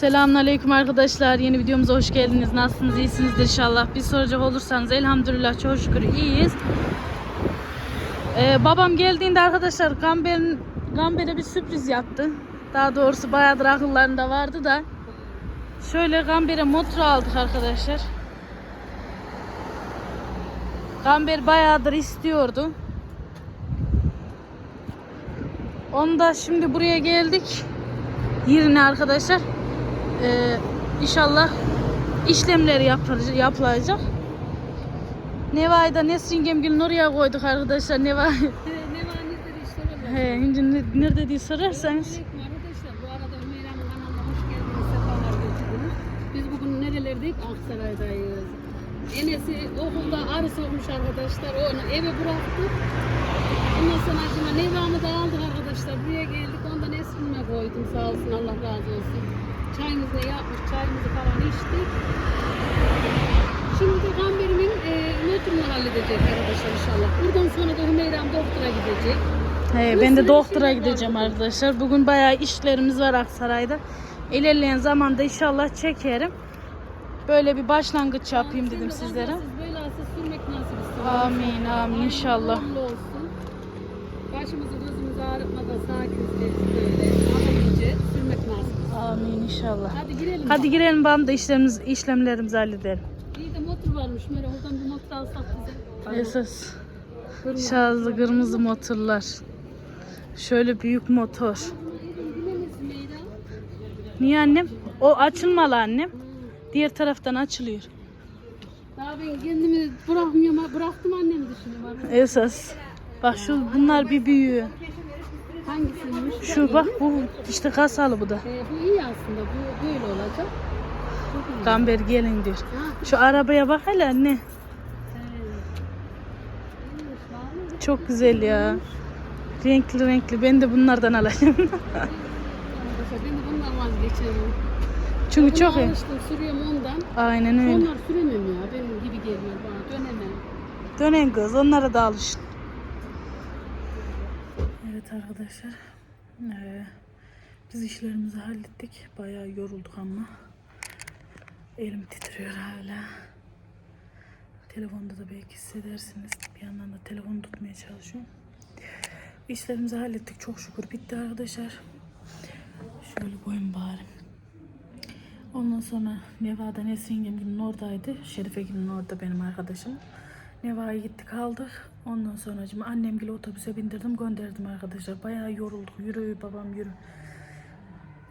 Selamünaleyküm arkadaşlar. Yeni videomuza hoş geldiniz. Nasılsınız? İyisinizdir inşallah. Bir soracak olursanız elhamdülillah çok şükür iyiyiz. Ee, babam geldiğinde arkadaşlar Gamber'in Gamber'e bir sürpriz yaptı. Daha doğrusu bayağıdır akıllarında vardı da. Şöyle Gamber'e motor aldık arkadaşlar. Gamber bayağıdır istiyordu. Onu da şimdi buraya geldik. Yerine arkadaşlar. Ee, inşallah işlemleri yapılacak. yapılacak. Neva'yı da Nesrin Gemgil'in oraya koyduk arkadaşlar. Neva Ne var nedir işte öyle. He, şimdi ne- nerede diye sorarsanız. Arkadaşlar. Bu arada kanalına hoş geldiniz. Sefalar getirdiniz. Biz bugün nerelerdeyiz? Aksaray'dayız. Enes'i okulda arı sokmuş arkadaşlar. Onu eve bıraktık. Ondan sonra acıma Neva'mı da aldık arkadaşlar. Buraya geldik. Onu da Nesrin'e koydum. Sağ olsun Allah razı olsun. Çayımızı yapmış. Çayımızı falan içtik. Şimdi de Gamberimin e, noturunu halledecek arkadaşlar inşallah. Buradan sonra da Hümeyra'm doktora gidecek. He, ben de doktora gideceğim arkadaşlar. Bugün bayağı işlerimiz var Aksaray'da. İlerleyen zamanda inşallah çekerim. Böyle bir başlangıç yapayım dedim sizlere. Sürmek nasip. Amin amin inşallah. Başımızı gözümüzü ağrıtmadan sakin böyle alabilece sürmek nasip. Amin inşallah. Hadi girelim. Hadi girelim bana da işlemimiz, işlemlerimizi halledelim. İyi de motor varmış. Mere oradan bir motor alsak bize. Esas Kırmızı. şarjlı kırmızı motorlar. Şöyle büyük motor. Niye annem? O açılmalı annem. Diğer taraftan açılıyor. Daha ben kendimi bırakmıyorum. Bıraktım annemi düşünüyorum. Esas. Bak şu bunlar bir büyüğü. Hangisiymiş? Şu bak bu işte kasalı bu da. Ee, bu iyi aslında. Bu böyle olacak. Çok iyi. Gamber gelin diyor. Ha, Şu arabaya bak hele anne. evet. Çok güzel ya. Renkli renkli. Ben de bunlardan alacağım. Ben de bundan vazgeçiyorum. Çünkü çok iyi. alıştım sürüyorum ondan. Aynen öyle. Onlar süremem ya. Benim gibi geliyor bana. Dönemem. Dönen kız onlara da alışın. Evet arkadaşlar. Ee, biz işlerimizi hallettik. Bayağı yorulduk ama. Elim titriyor hala. Telefonda da belki hissedersiniz. Bir yandan da telefonu tutmaya çalışıyorum. İşlerimizi hallettik. Çok şükür bitti arkadaşlar. Şöyle koyun bari. Ondan sonra Neva'da Nesrin Gemgil'in oradaydı. Şerife Gül'ün orada benim arkadaşım. Neva'ya gittik aldık. Ondan sonra annem gibi otobüse bindirdim gönderdim arkadaşlar. Bayağı yorulduk. Yürü babam yürü.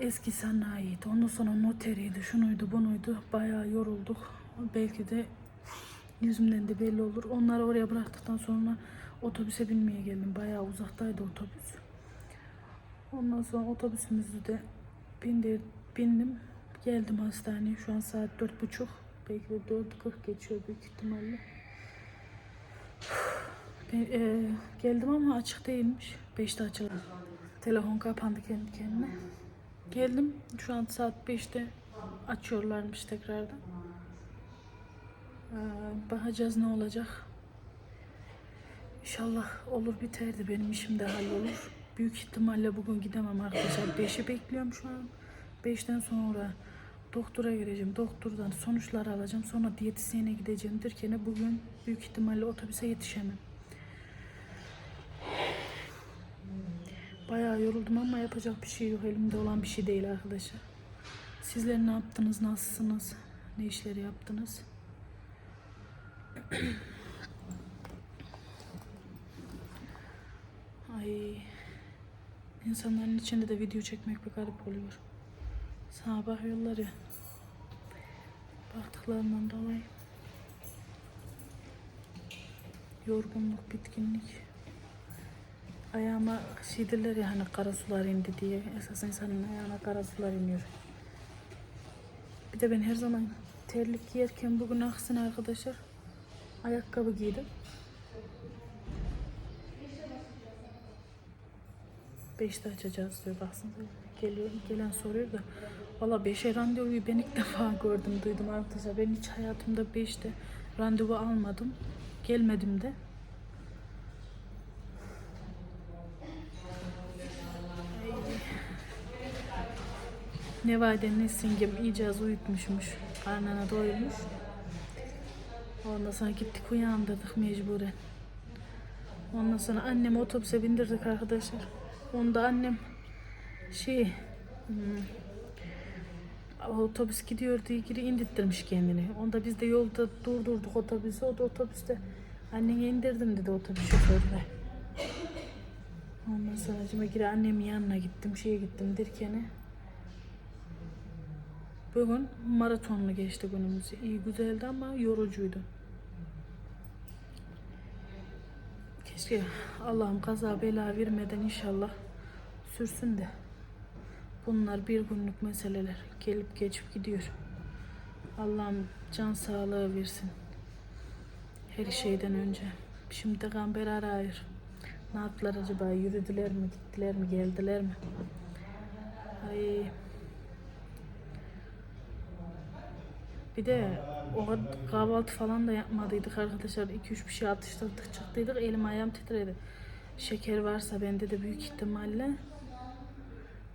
Eski sanayiydi. Ondan sonra noteriydi. Şunuydu bunuydu. Bayağı yorulduk. Belki de yüzümden de belli olur. Onları oraya bıraktıktan sonra otobüse binmeye geldim. Bayağı uzaktaydı otobüs. Ondan sonra otobüsümüzü de bindir, bindim. Geldim hastaneye. Şu an saat dört buçuk. Belki de dört kırk geçiyor büyük ihtimalle. Ben, e, geldim ama açık değilmiş. Beşte açıldı. Telefon kapandı kendi kendine. Geldim. Şu an saat beşte açıyorlarmış tekrardan. Ee, bakacağız ne olacak. İnşallah olur biterdi. Benim işim de hallolur. Büyük ihtimalle bugün gidemem arkadaşlar. 5'i bekliyorum şu an. 5'ten sonra doktora gireceğim. Doktordan sonuçları alacağım. Sonra diyetisyene gideceğim derken bugün büyük ihtimalle otobüse yetişemem. Bayağı yoruldum ama yapacak bir şey yok. Elimde olan bir şey değil arkadaşlar. Sizler ne yaptınız? Nasılsınız? Ne işleri yaptınız? Ay. İnsanların içinde de video çekmek bir garip oluyor. Sana bakıyorlar ya. Baktıklarından dolayı. Yorgunluk, bitkinlik. Ayağıma şey derler ya hani kara sular indi diye. Esas insanın ayağına kara sular iniyor. Bir de ben her zaman terlik giyerken bugün aksine arkadaşlar ayakkabı giydim. Beşte açacağız diyor baksana. Geliyor, gelen soruyor da valla beşe randevuyu ben ilk defa gördüm duydum arkadaşlar. Ben hiç hayatımda beşte randevu almadım. Gelmedim de. Nevade Nesingem iyice az uyutmuşmuş. Karnına doyurmuş. Ondan sonra gittik uyandırdık mecburen. Ondan sonra annemi otobüse bindirdik arkadaşlar. Onda annem şey hmm, otobüs gidiyor diye geri indirttirmiş kendini. Onda biz de yolda durdurduk otobüsü. O da otobüste anneni indirdim dedi otobüs şoförü. Ondan sonra şimdi geri annemin yanına gittim. Şeye gittim Dirken'e. Bugün maratonla geçti günümüz. İyi güzeldi ama yorucuydu. Keşke Allah'ım kaza bela vermeden inşallah sürsün de. Bunlar bir günlük meseleler. Gelip geçip gidiyor. Allah'ım can sağlığı versin. Her şeyden önce. Şimdi de Gamber arıyor. Ne yaptılar acaba? Yürüdüler mi? Gittiler mi? Geldiler mi? Ay. Bir de o kahvaltı falan da yapmadıydık arkadaşlar. 2-3 bir şey atıştırdık çıktıydık. Elim ayağım titredi. Şeker varsa bende de büyük ihtimalle.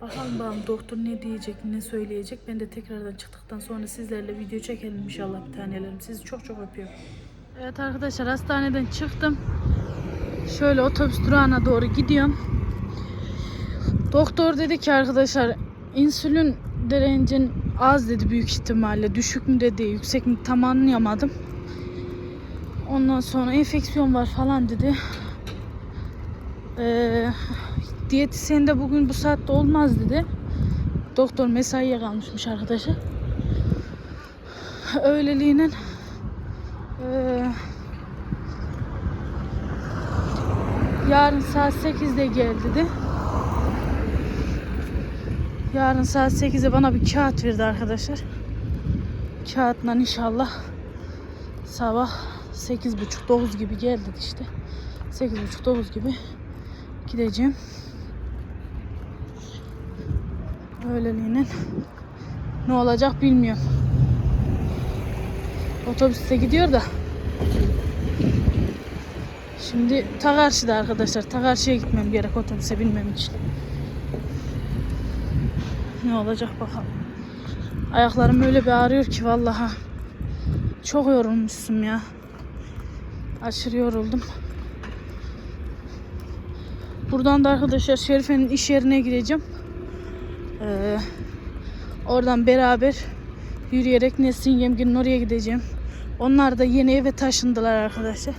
Bakalım bakalım doktor ne diyecek, ne söyleyecek. Ben de tekrardan çıktıktan sonra sizlerle video çekelim inşallah bir tanelerim. Sizi çok çok öpüyorum. Evet arkadaşlar hastaneden çıktım. Şöyle otobüs durağına doğru gidiyorum. Doktor dedi ki arkadaşlar insülin direncin az dedi büyük ihtimalle. Düşük mü dedi, yüksek mi tam anlayamadım. Ondan sonra enfeksiyon var falan dedi. Ee, diyetisyen de bugün bu saatte olmaz dedi. Doktor mesaiye kalmışmış arkadaşlar. Öğleliğinin ee, yarın saat 8'de gel dedi. Yarın saat 8'e bana bir kağıt verdi arkadaşlar. Kağıtla inşallah sabah 8.30-9 gibi geldik işte. 8.30-9 gibi gideceğim. Öğleliğinin ne olacak bilmiyorum. Otobüste gidiyor da. Şimdi ta karşıda arkadaşlar. Ta karşıya gitmem gerek otobüse binmem için. Ne olacak bakalım. Ayaklarım öyle bir ağrıyor ki vallahi. Çok yorulmuşsun ya. Aşırı yoruldum. Buradan da arkadaşlar Şerife'nin iş yerine gideceğim. Ee, oradan beraber yürüyerek Nesin Yemgin'in oraya gideceğim. Onlar da yeni eve taşındılar arkadaşlar.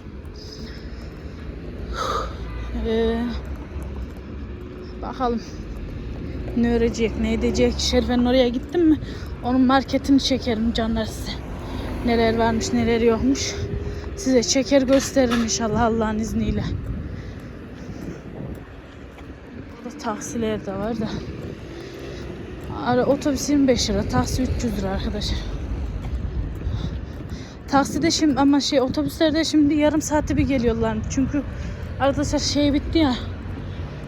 Ee, bakalım ne örecek, ne edecek. Şerife'nin oraya gittim mi? Onun marketini çekerim canlar size. Neler varmış, neler yokmuş. Size çeker gösteririm inşallah Allah'ın izniyle. Burada taksiler de var da. Ara otobüs 25 lira, taksi 300 lira arkadaşlar. Takside şimdi ama şey otobüslerde şimdi yarım saatte bir geliyorlar. Çünkü arkadaşlar şey bitti ya.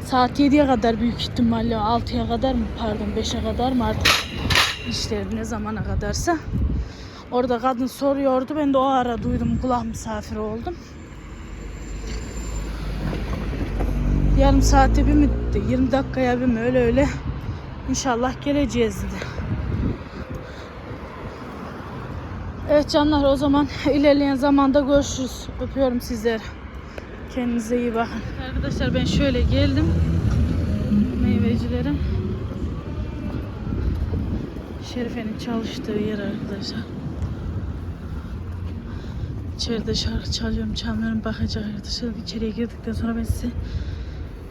Saat 7'ye kadar büyük ihtimalle 6'ya kadar mı pardon 5'e kadar mı artık işleri ne zamana kadarsa. Orada kadın soruyordu. Ben de o ara duydum. Kulak misafiri oldum. Yarım saate bir mi dedi, 20 dakikaya bir mi öyle öyle. İnşallah geleceğiz dedi. Evet canlar o zaman ilerleyen zamanda görüşürüz. Öpüyorum sizleri. Kendinize iyi bakın. Arkadaşlar ben şöyle geldim. Meyvecilere. Şerife'nin çalıştığı yer arkadaşlar. İçeride şarkı çalıyorum, çalmıyorum, bakacak arkadaşlar. İçeriye girdikten sonra ben size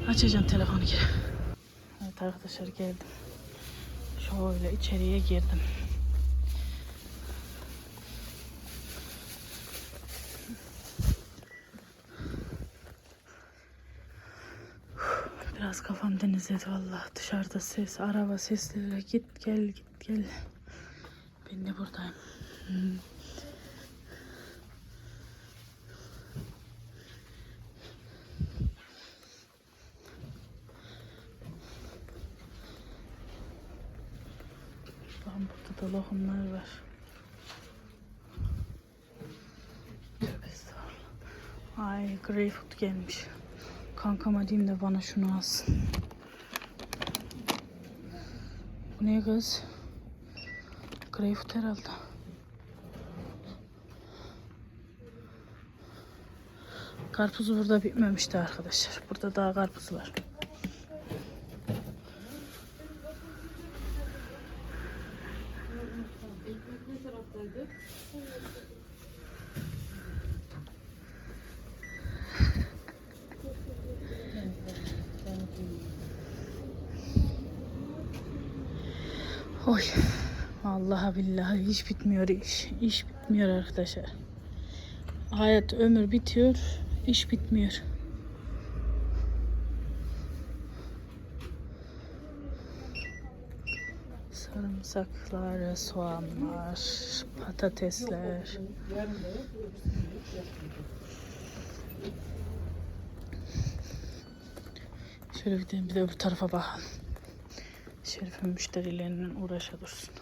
açacağım telefonu geri. Evet arkadaşlar geldim. Şöyle içeriye girdim. Biraz kafam denizledi vallahi. Dışarıda ses, araba sesleri. Git gel git gel. Ben de buradayım. Hmm. Burada da lokumlar var. Ay greyfurt gelmiş. Kankama diyeyim de bana şunu alsın. Bu ne kız? Greyfurt herhalde. Karpuzu burada bitmemişti arkadaşlar. Burada daha karpuz var. Vallahi billahi hiç bitmiyor iş. İş bitmiyor arkadaşlar. Hayat ömür bitiyor, iş bitmiyor. Sarımsaklar, soğanlar, patatesler. Şöyle de, bir de bu tarafa bakalım. Şerif'in müşterilerinin uğraşa dursun.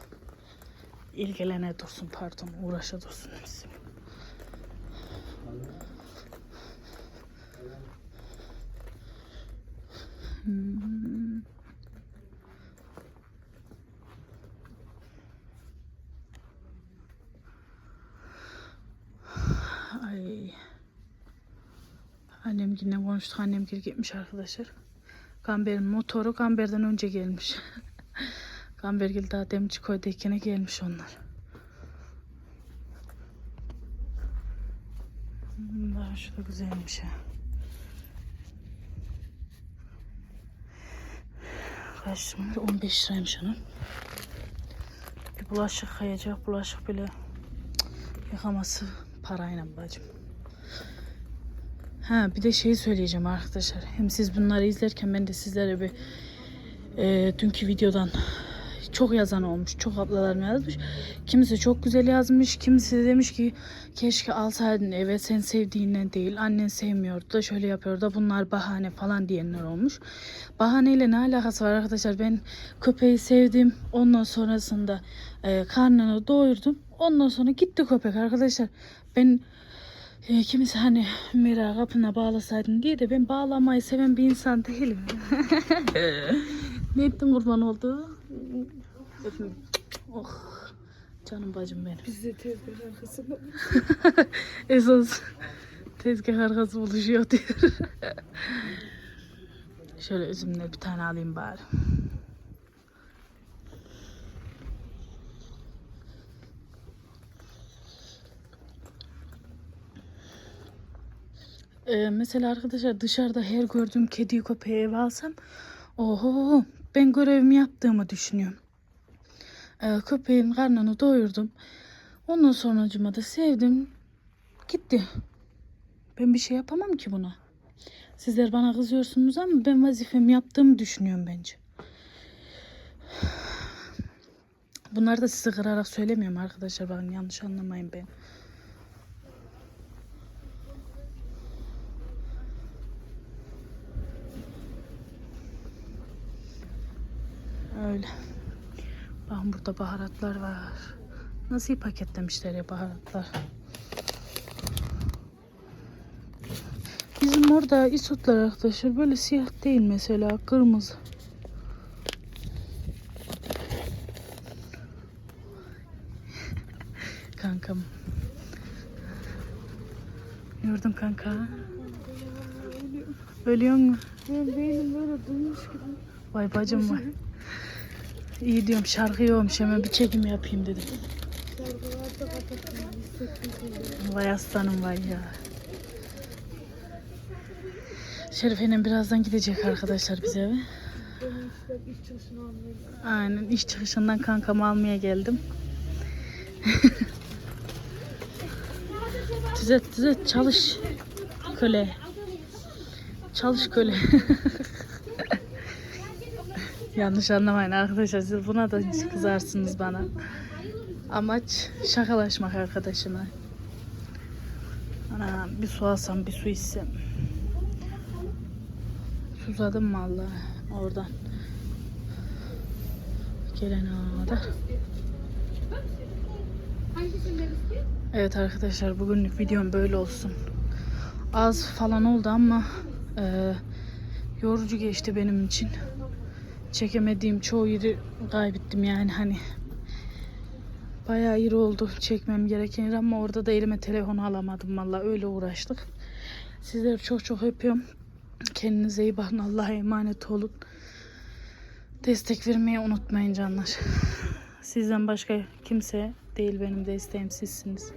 İlgilene dursun pardon uğraşa dursun hepsi. Hmm. Ay. Annem yine konuştuk. Annem gitmiş arkadaşlar. Gamber'in motoru Gamber'den önce gelmiş. Gambergil daha Demirci koydayken gelmiş onlar. Daha şu da güzelmiş ha. Kaç lira? 15 liraymış onun. Bir bulaşık kayacak. Bulaşık bile yıkaması parayla bacım. Ha bir de şey söyleyeceğim arkadaşlar. Hem siz bunları izlerken ben de sizlere bir e, dünkü videodan çok yazan olmuş. Çok ablalarım yazmış. Kimisi çok güzel yazmış. Kimisi de demiş ki keşke alsaydın eve sen sevdiğinden değil. Annen sevmiyordu da şöyle yapıyordu da bunlar bahane falan diyenler olmuş. Bahaneyle ne alakası var arkadaşlar? Ben köpeği sevdim. Ondan sonrasında e, karnını doyurdum. Ondan sonra gitti köpek arkadaşlar. Ben e, kimisi hani Mira kapına bağlasaydın diye de ben bağlamayı seven bir insan değilim. ne ettin kurban oldu? Öpüm. Oh. Canım bacım benim. Biz de tezgah arkasında. Esas tezgah arkası buluşuyor diyor. Şöyle üzümle bir tane alayım bari. Ee, mesela arkadaşlar dışarıda her gördüğüm kediyi köpeği eve alsam oho ben görevimi yaptığımı düşünüyorum. Ee, köpeğin karnını doyurdum. Ondan sonra da sevdim. Gitti. Ben bir şey yapamam ki buna. Sizler bana kızıyorsunuz ama ben vazifemi yaptığımı düşünüyorum bence. Bunları da size kırarak söylemiyorum arkadaşlar. Bakın yanlış anlamayın ben. Öyle. Bakın burada baharatlar var. Nasıl iyi paketlemişler ya baharatlar. Bizim orada isotlar arkadaşlar böyle siyah değil mesela kırmızı. Kankam. Gördüm kanka. Ölüyor mu? Ben beynim böyle duymuş gibi. Vay bacım vay. İyi diyorum şarkı yoğmuş hemen bir çekim yapayım dedim. Vay aslanım vay ya. Şerife'nin birazdan gidecek arkadaşlar bize eve. Aynen iş çıkışından kankamı almaya geldim. düzelt düzelt çalış köle. Çalış köle. Yanlış anlamayın arkadaşlar siz buna da kızarsınız bana. Amaç şakalaşmak arkadaşıma. Ana bir su alsam bir su içsem. Susadım vallahi oradan. Gelene kadar. Evet arkadaşlar bugünlük videom böyle olsun. Az falan oldu ama e, yorucu geçti benim için. Çekemediğim çoğu yeri kaybettim yani hani Bayağı iyi oldu çekmem gereken yer ama orada da elime telefon alamadım valla öyle uğraştık. Sizleri çok çok öpüyorum. Kendinize iyi bakın. Allah'a emanet olun. Destek vermeyi unutmayın canlar. Sizden başka kimse değil benim desteğim sizsiniz.